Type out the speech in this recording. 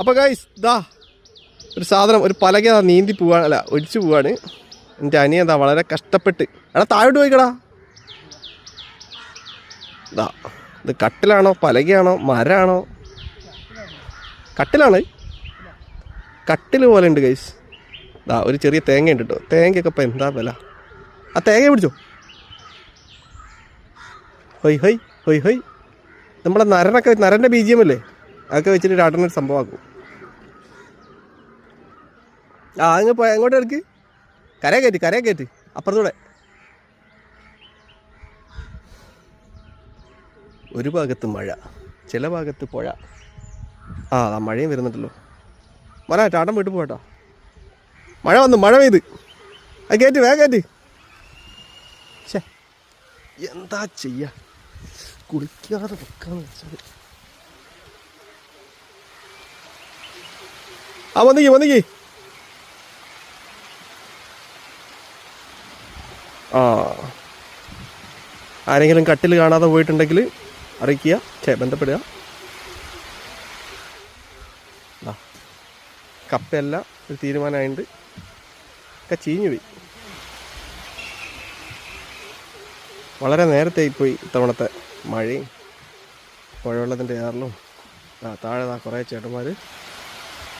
അപ്പോൾ ഗൈസ് ദാ ഒരു സാധനം ഒരു പലക അതാ നീന്തി പോവാണ്. അല്ല ഒഴിച്ചു പോവാണ്. എന്റെ അനിയൻ ദാ വളരെ കഷ്ടപ്പെട്ട്. എടാ താഴോട്ട് പോയിക്കടാ. ദാ ഇത് കട്ടിലാണോ പലകയാണോ മരമാണോ? കട്ടിലാണ്. കട്ടിൽ പോലെ ഉണ്ട് ഗൈസ് ദാ ഒരു ചെറിയ തേങ്ങ ഉണ്ട് കേട്ടോ തേങ്ങയൊക്കെ ഇപ്പം എന്താ വില? ആ തേങ്ങ പിടിച്ചോ. ഹൊയ് ഹൊയ് ഹൊയ് ഹൊയ്. നമ്മളെ നരനൊക്കെ നരന്റെ ബീജിയമല്ലേ അതൊക്കെ വെച്ചിട്ട് രാട്ടനൊരു സംഭവമാക്കും ആ അങ്ങ് പോയ എങ്ങോട്ട് എടുക്ക്. കരയെ കയറ്റി കരയെ കയറ്റി. അപ്പുറത്തൂടെ. ഒരു ഭാഗത്ത് മഴ ചില ഭാഗത്ത് പുഴ. ആ മഴയും വരുന്നുണ്ടല്ലോ. മോനെ ചാട്ടം വീട്ടിൽ പോകട്ടോ മഴ വന്നു മഴ പെയ്ത്. അത് കയറ്റി വേ കയറ്റി. ശേ എന്താ ചെയ്യാ? കുളിക്കാതെ വെക്കാന്ന് വെച്ചാൽ ആ വന്നിക്കി വന്നിക്ക്. ആ. ആരെങ്കിലും കട്ടിൽ കാണാതെ പോയിട്ടുണ്ടെങ്കിൽ അറിയിക്കുക ചേ ബന്ധപ്പെടുക. കപ്പയല്ല ഒരു തീരുമാനമായിട്ട് ഒക്കെ ചീഞ്ഞു പോയി. വളരെ നേരത്തെ പോയി ഇത്തവണത്തെ മഴയും പുഴവെള്ളത്തിന്റെ ഏറലും താഴെ ദാ കുറേ ചേട്ടന്മാർ